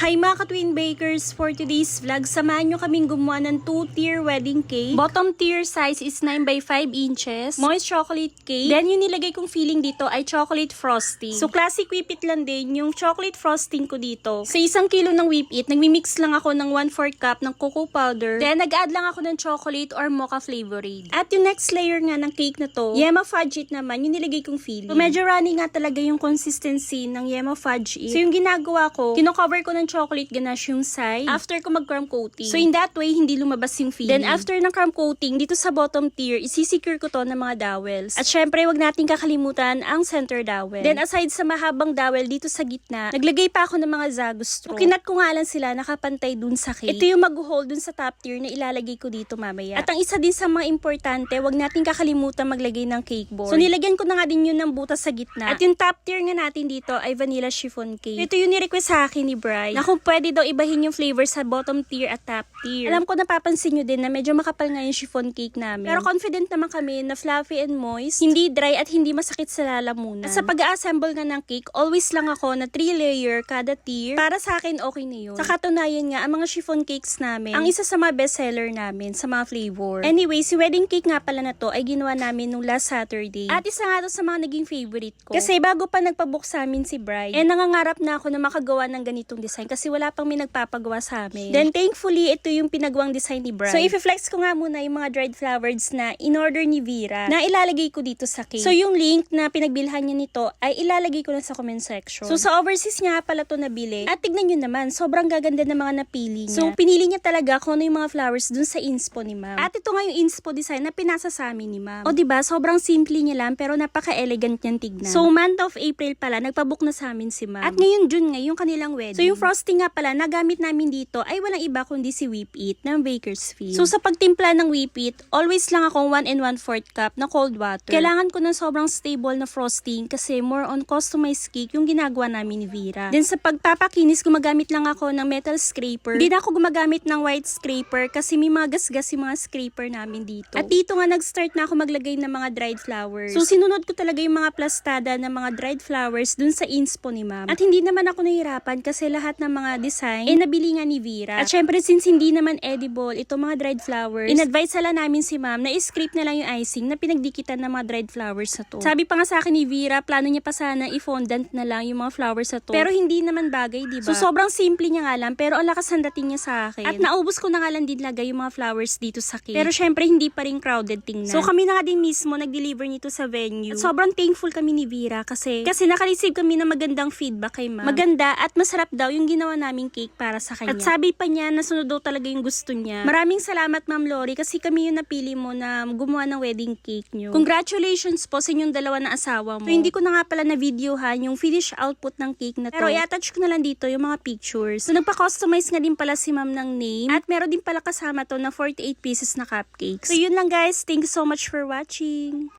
Hi mga ka-twin bakers! For today's vlog, samahan nyo kaming gumawa ng 2-tier wedding cake. Bottom tier size is 9 by 5 inches. Moist chocolate cake. Then yung nilagay kong filling dito ay chocolate frosting. So classic whip it lang din yung chocolate frosting ko dito. Sa isang kilo ng whip it, nagmi-mix lang ako ng 1-4 cup ng cocoa powder. Then nag-add lang ako ng chocolate or mocha flavoring. At yung next layer nga ng cake na to, yema fudge it naman, yung nilagay kong filling. So medyo runny nga talaga yung consistency ng yema fudge it. So yung ginagawa ko, kino-cover ko ng chocolate ganache yung side after ko mag-crumb coating. So in that way, hindi lumabas yung filling. Then after ng crumb coating, dito sa bottom tier, isisecure ko to ng mga dowels. At syempre, wag natin kakalimutan ang center dowel. Then aside sa mahabang dowel dito sa gitna, naglagay pa ako ng mga zagus straw. So, kinat ko nga lang sila nakapantay dun sa cake. Ito yung mag-hold dun sa top tier na ilalagay ko dito mamaya. At ang isa din sa mga importante, wag natin kakalimutan maglagay ng cake board. So nilagyan ko na nga din yun ng butas sa gitna. At yung top tier nga natin dito ay vanilla chiffon cake. Ito yung ni-request sa akin ni Bri. Na kung pwede daw ibahin yung flavor sa bottom tier at top tier. Alam ko napapansin nyo din na medyo makapal nga yung chiffon cake namin. Pero confident naman kami na fluffy and moist, hindi dry at hindi masakit sa lalamunan. At sa pag-assemble nga ng cake, always lang ako na 3 layer kada tier. Para sa akin, okay na yun. Sa katunayan nga, ang mga chiffon cakes namin, ang isa sa mga bestseller namin sa mga flavor. Anyway, si wedding cake nga pala na to ay ginawa namin nung last Saturday. At isa nga to sa mga naging favorite ko. Kasi bago pa nagpabook sa amin si Bride, eh nangangarap na ako na makagawa ng ganitong design kasi wala pang may nagpapagawa sa amin. Then thankfully, ito yung pinagawang design ni Bride. So i-flex ko nga muna yung mga dried flowers na in-order ni Vera na ilalagay ko dito sa cake. So yung link na pinagbilhan niya nito ay ilalagay ko na sa comment section. So sa overseas nga pala to nabili. At tignan nyo naman, sobrang gaganda ng mga napili niya. So pinili niya talaga kung ano yung mga flowers dun sa inspo ni ma'am. At ito nga yung inspo design na pinasa sa amin ni ma'am. O diba, sobrang simple niya lang pero napaka-elegant niyang tignan. So month of April pala, nagpabook na sa amin si ma'am. At ngayon June nga yung kanilang wedding. So yung frosting nga pala, nagamit namin dito ay walang iba kundi si Whip It ng Bakersfield. So sa pagtimpla ng Whip It, always lang akong 1 and 1 4 cup na cold water. Kailangan ko ng sobrang stable na frosting kasi more on customized cake yung ginagawa namin ni Vera. Then sa pagpapakinis, gumagamit lang ako ng metal scraper. Hindi na ako gumagamit ng white scraper kasi may mga gasgas yung mga scraper namin dito. At dito nga nag-start na ako maglagay ng mga dried flowers. So sinunod ko talaga yung mga plastada ng mga dried flowers dun sa inspo ni ma'am. At hindi naman ako nahirapan kasi lahat ng mga design eh nabili nga ni Vera. At syempre since hindi naman edible ito mga dried flowers, in-advise sala namin si ma'am na i-script na lang yung icing na pinagdikitan ng mga dried flowers sa to. Sabi pa nga sa akin ni Vera, plano niya pa sana i-fondant na lang yung mga flowers sa to. Pero hindi naman bagay, di ba? So sobrang simple niya nga lang pero ang lakas ng dating niya sa akin. At naubos ko na nga lang din lagay yung mga flowers dito sa cake. Pero syempre hindi pa rin crowded tingnan. So kami na nga din mismo nag-deliver nito sa venue. At sobrang thankful kami ni Vera kasi kasi naka-receive kami ng magandang feedback kay ma'am. Maganda at masarap daw yung ginawa naming cake para sa kanya. At sabi pa niya na sunod daw talaga yung gusto niya. Maraming salamat Ma'am Lori kasi kami yung napili mo na gumawa ng wedding cake niyo. Congratulations po sa inyong dalawa na asawa mo. So, hindi ko na nga pala na videohan yung finished output ng cake na to. Pero i-attach ko na lang dito yung mga pictures. So nagpa-customize nga din pala si ma'am ng name at meron din pala kasama to na 48 pieces na cupcakes. So yun lang guys. Thank you so much for watching.